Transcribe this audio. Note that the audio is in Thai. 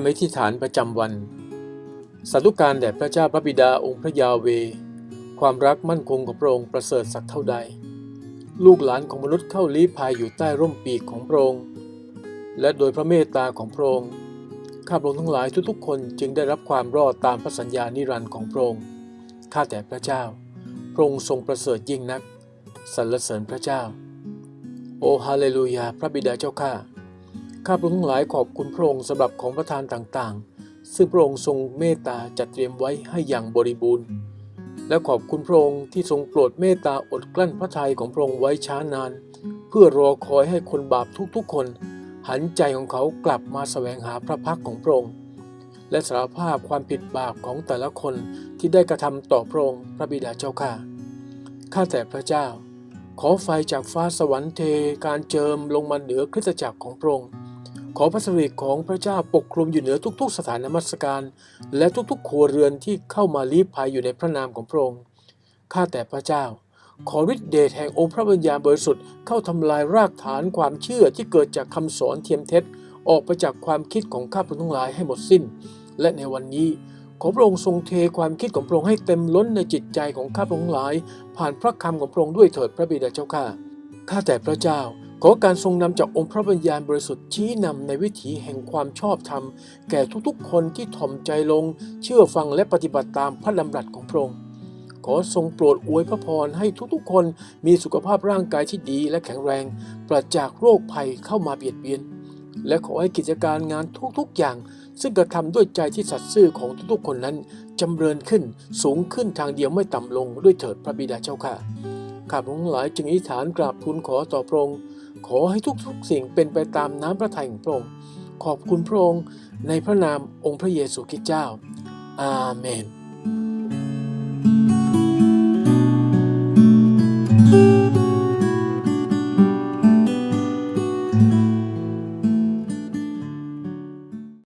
ำอธิษฐานประจำวันสาธุการแด่พระเจ้าพระบิดาองค์พระยาเว ความรักมั่นคงของพระองค์ประเสริฐสักเท่าใด ลูกหลานของมนุษย์เข้าลี้ภัยอยู่ใต้ร่มปีกของพระองค์ และโดยพระเมตตาของพระองค์ ข้าพระองค์ทั้งหลายทุกๆ คนจึงได้รับความรอดตามพระสัญญานิรันดร์ของพระองค์ ข้าแต่พระเจ้า พระองค์ทรงประเสริฐยิ่งนัก สรรเสริญพระเจ้า โอฮาเลลูยา พระบิดาเจ้าข้า ข้าพระองค์หลายขอบคุณพระองค์สำหรับของประทานต่างๆ ซึ่งพระองค์ทรงเมตตาจัดเตรียมไว้ให้อย่างบริบูรณ์ และขอบคุณพระองค์ที่ทรงโปรดเมตตาอดกลั้นพระทัยของพระองค์ไว้ช้านาน เพื่อรอคอยให้คนบาปทุกๆคน หันใจของเขากลับมาแสวงหาพระพักของพระองค์ และสารภาพความผิดบาปของแต่ละคนที่ได้กระทำต่อพระองค์พระบิดาเจ้าข้าข้าแต่พระเจ้า ขอไฟจากฟ้าสวรรค์เทการเจิมลงมาเหนือคริสตจักรของพระองค์ ขอพระสิริของพระเจ้าปกคลุมอยู่เหนือทุก ๆ สถานนมัสการ และทุกๆครัวเรือนที่เข้ามาลี้ภัยอยู่ในพระนามของพระองค์ ข้าแต่พระเจ้า ขอฤทธิเดชแห่งองค์พระวิญญาณบริสุทธิ์เข้าทำลายรากฐานความเชื่อที่เกิดจากคำสอนเทียมเท็จ ออกไปจากความคิดของข้าพเจ้าทั้งหลายให้หมดสิ้น และในวันนี้ขอพระองค์ทรงเทความคิดของพระองค์ให้เต็มล้นในจิตใจของข้าพเจ้าทั้งหลาย ผ่านพระคำของพระองค์ด้วยเถิดพระบิดาเจ้าข้า ข้าแต่พระเจ้า ขอการทรงนำจากองค์พระวิญญาณบริสุทธิ์ชี้นำในวิถีแห่งความชอบธรรม แก่ทุกๆ คนที่ถ่อมใจลง เชื่อฟังและปฏิบัติตามพระดำรัสของพระองค์ขอทรงโปรดอวยพระพรให้ทุกๆ คนมีสุขภาพร่างกายที่ดีและแข็งแรงปราศจากโรคภัยเข้ามาเบียดเบียน และขอให้กิจการงานทุกๆ อย่าง ซึ่งกระทำด้วยใจที่สัตย์ซื่อของทุกๆ คนนั้นจำเริญขึ้นสูงขึ้นทางเดียวไม่ต่ำลงด้วยเถิดพระบิดาเจ้าค่ะข้าพระองค์หลายจึงอธิษฐานกราบทูลขอต่อพระองค์ ขอให้ทุกๆสิ่งเป็นไปตามน้ำพระทัยของพระองค์ ขอบคุณพระองค์ในพระนามองค์พระเยซูคริสต์เจ้า อาเมน